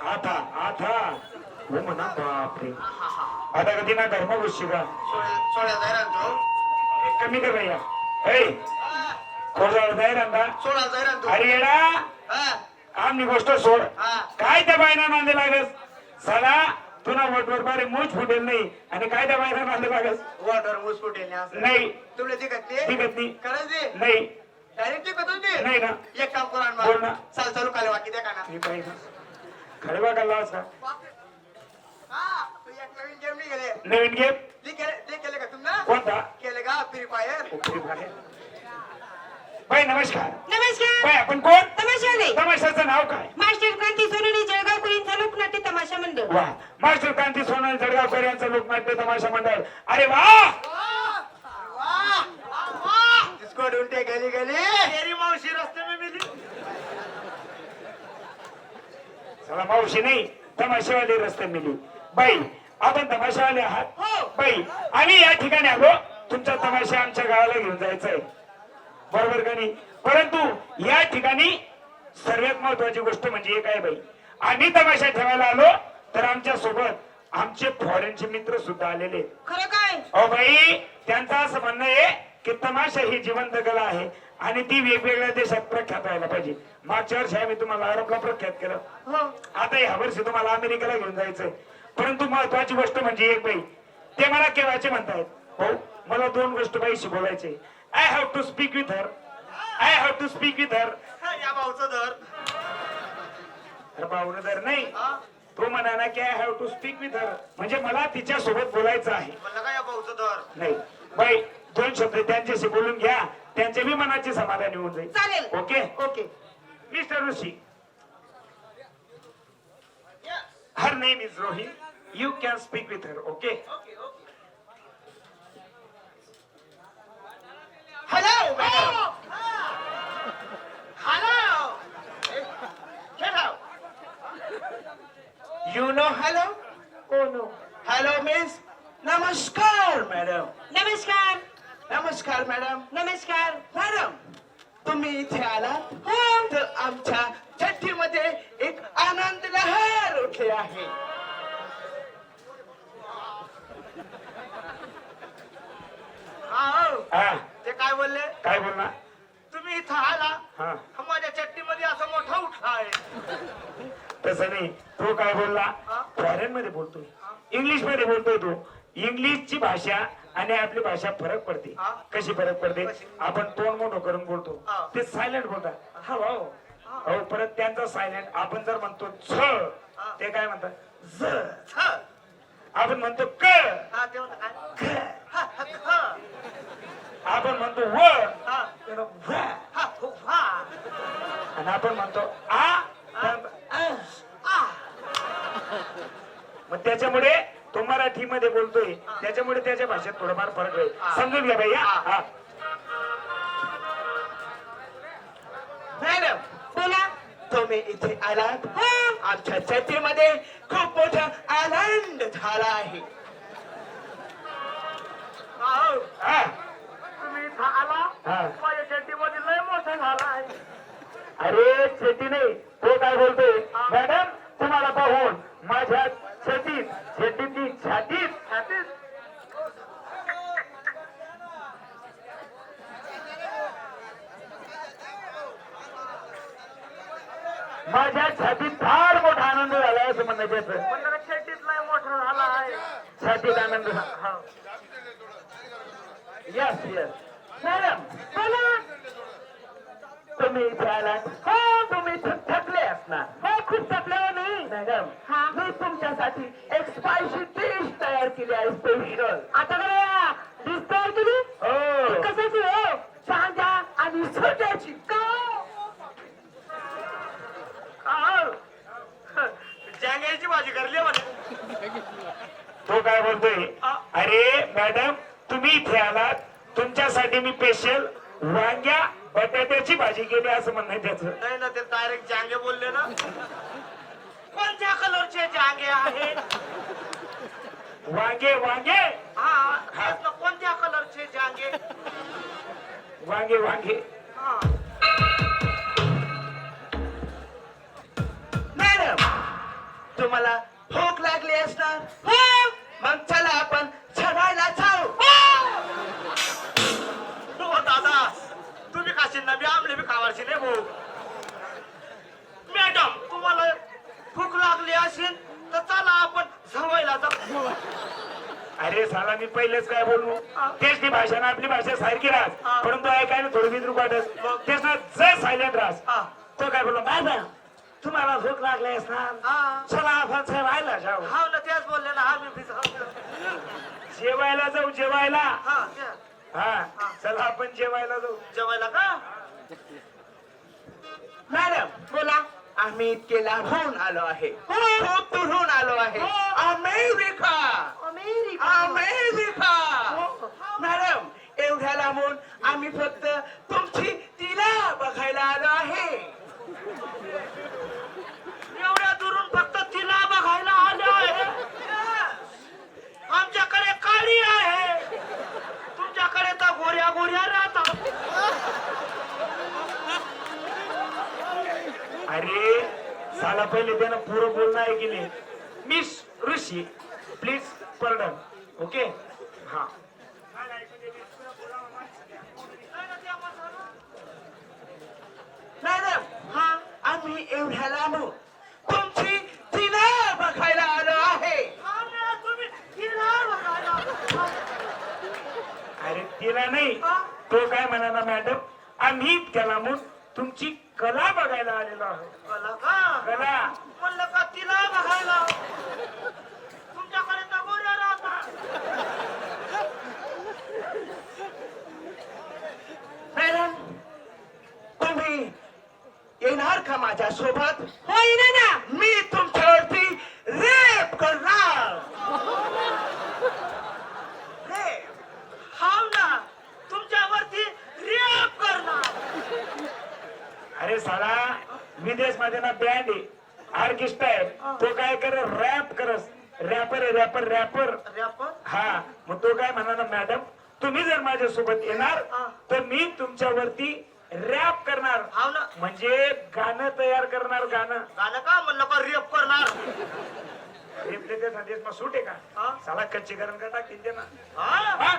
आता आता हो म्हणा बापरे. आता कधी ना धर्म गोष्टी का? सोळा जाहिरात तो कमी कर भैया. ऐ रांदा सोळा जाहिरात तो अरे येडा. हा. आमनी गोष्ट सोड. काय त्या बायना नांदे लागस? साला तुला वटवर बारे मूछ फुटेल नाही. आणि काय त्या बायना नांदे लागस? वॉटर मूस फुटेल नाही तुला ते करते टिकत नाही. करायचे नाही. डायरेक्ट होते नाही? ना. एक काम करा बोल ना. चाल चालू काले वाकी द्या का ना. मी पाहिजे खडे बा कल्ला का हा तू एक नवीन गेम नाही गेले नवीन गेम ते केले ते केले का तुम्ही कोणता केले का फ्री फायर उपरी भाडे. बाई नमस्कार। नमस्कार। बाई आपण कोण? तमाशाले तमाशाचं नाव काय? मास्टर क्रांती सोनवणे जळगाव कुलींचा लोकनाट्य तमाशा मंडळ. वा मास्टर क्रांती सोनल जळगावकर यांचं लोकनाट्य तमाशा मंडळ. अरे वा! जिसको ढूंढते गली गली तेरी मावशी रस्ते में मिली चला मावशी नाही तमाशावाले रस्ते मिली. बाई आपण तमाशावाले आहात? हो. बाई आम्ही या ठिकाणी आलो. तुमचा तमाशा आमच्या गावाला घेऊन जायचा आहे बरोबर का नाही? परंतु या ठिकाणी सर्वात महत्वाची गोष्ट म्हणजे एक आहे बाई. आम्ही तमाशा ठेवायला आलो तर आमच्यासोबत आमचे फॉरेनचे मित्र सुद्धा आलेले आहेत. खरं काय? अहो बाई त्यांचं असं म्हणणं आहे की तमाशा ही जिवंत कला आहे. आणि ती वेगवेगळ्या देशात प्रख्यात व्हायला पाहिजे. मागच्या वर्षी आम्ही तुम्हाला आरोपला प्रख्यात केलं. हो. आता या वर्षी तुम्हाला अमेरिकेला घेऊन जायचंय. परंतु महत्वाची गोष्ट म्हणजे एक बाई ते मला केव्हाचे म्हणतायत? हो मला दोन गोष्ट बाईशी बोलायचे I have to speak with her I have to speak with her या भाऊचं धर भावनगर नाही. हा? तो म्हणा ना की I have to speak with her म्हणजे मला तिच्या सोबत बोलायचं आहे. म्हणलं का या भाऊचं धर नाही. बाई दोन शब्द त्यांच्याशी बोलून घ्या. त्यांच्या बी मनाचे समाधान होऊन जाईल. चालेल. Okay? Okay. Mister Rishi her name is Rohit you can speak with her okay madam hello you know hello हो नो हॅलो मिस नमस्कार मॅडम नमस्कार नमस्कार मॅडम. नमस्कार. मॅडम तुम्ही इथे आलात? हो. तर आमच्या चट्टीमध्ये एक आनंद लहर उठली आहे. हा, हो. ते काय बोलले? काय बोलणार तुम्ही इथं आला? हा. हा माझ्या चट्टीमध्ये असं मोठा उठला आहे. तसं नाही. तो काय बोलला? हा? फॉरेन मध्ये बोलतोय. इंग्लिशमध्ये बोलतोय तो. इंग्लिशची भाषा आणि आपली भाषा फरक पडते? कशी फरक पडते? आपण तोंड मोठं करून बोलतो. ते सायलेंट बोलतात. हा. भाऊ हो. परत त्यांचा सायलेंट आपण जर म्हणतो छ हा. ते काय म्हणतात. आपण म्हणतो क. आपण म्हणतो व हा. आणि आपण म्हणतो आ. मग त्याच्यामुळे मराठीमध्ये बोलतोय. त्याच्यामुळे त्याच्या भाषेत थोडंफार फरक आहे. समजून घ्या भैया हा. मॅडम बोला. तुम्ही इथे आलात? आमच्या चट्टीमध्ये खूप मोठा आनंद झाला आहे. हो, हा. तुम्ही इथं आला? हा. माझ्या चड्डीमध्ये लय मोठा झाला आहे. अरे शेती नाही. तो काय बोलतोय? मॅडम तुम्हाला पाहून माझ्या शेतीत शेतीतली छातीत छातीत माझ्या छातीत फार मोठा आनंद चड्डीत लय मोठा झाला आहे. छातीत आनंद यस यस मॅडम बोला. तुम्ही इथे आलात. हो तुम्ही थकले असणार. हो खूप थकले हो मी. मॅडम हा. मी तुमच्यासाठी एक स्पायसी डिश तयार केली आहे स्पेशल आता करूया डिश तयार केली हो. कशाची हो? कांदा आणि सोट्याची करली म्हणे. तो काय बोलतोय? अरे मॅडम तुम्ही इथे आलात. तुमच्यासाठी मी स्पेशल वांग्या बटाट्याची भाजी केली असं म्हणणं त्याचं. नाही ना ते डायरेक्ट जांगे बोलले ना. कोणत्या कलरचे जांगे आहेत? वांगे वांगे? हा कोणत्या कलरचे जांगे वांगे वांगे. तुम्हाला भूक लागली असणार. हो. मग चला आपण चढायला जाऊ. हो. दादा. तुम्ही खाशील ना मी आमले बी खावायची नाही भाऊ मॅडम तुम्हाला भूक लागली असेल तर चला आपण झवायला जाऊ. अरे साला मी पहिलेच काय बोलू? तेच ती भाषा ना आपली भाषा सारखी राहत. हा. परंतु ऐकायला थोडं विद्रुप वाटत. तेच ना जर सायलेंट राहत हा. तो काय बोललो? Bye bye. तुम्हाला भूक लागली असणार? हा. चला आपण राहायला जाऊ. हा ना तेच बोलले ना आम्ही बी जाऊ. जेवायला जाऊ जेवायला? हा. हा चला आपण जेवायला जाऊ. जेवायला का? मॅडम बोला. आम्ही इतके लांबून आलो आहे. हो. खूप दुरून आलो आहे. हो. अमेरिका. अमेरिका. अमेरिका. मॅडम एवढ्या लांबून आम्ही फक्त तुमची तिला बघायला आलो आहे एवढ्या दुरून फक्त तिला बघायला आलो आहे आमच्याकडे काळी आहे तुमच्याकडे तर गोऱ्या गोऱ्या राहतात अरे साला पहिले त्यानं पुरं बोलणं ऐकले miss Rishi please pardon okay हा. मॅडम हा आम्ही एवढ्या लांबून तुमची तिला बघायला आलो आहे. अरे तिला नाही? तो काय म्हणा ना मॅडम आम्ही त्याला म्हणून तुमची कला बघायला आलेलो आहोत. कला? का कला. म्हणलं का तिला बघायला? तुमच्याकडे तर गोऱ्या राहतात मॅडम तुम्ही येणार का माझ्या सोबत? हो येणार ना. मी तुमच्यावरती रेप करणार रेप हाव ना तुमच्यावरती रेप करणार अरे साला विदेशमध्ये ना बँड आहे. ऑर्केस्ट्रा आहे तो काय कर रॅप करस. रॅपर आहे रॅपर रॅपर. रॅपर? हा. मग तो काय म्हणा ना मॅडम तुम्ही जर माझ्यासोबत येणार हा. तर मी तुमच्यावरती रॅप करणार. हाव ना. म्हणजे गाणं तयार करणार गाणं. गाणं का म्हणलं का रेप करणार? रेपले ते संदेश मग सूट आहे. का? साला कच्ची करण का टाकतील ते ना? हा. हा?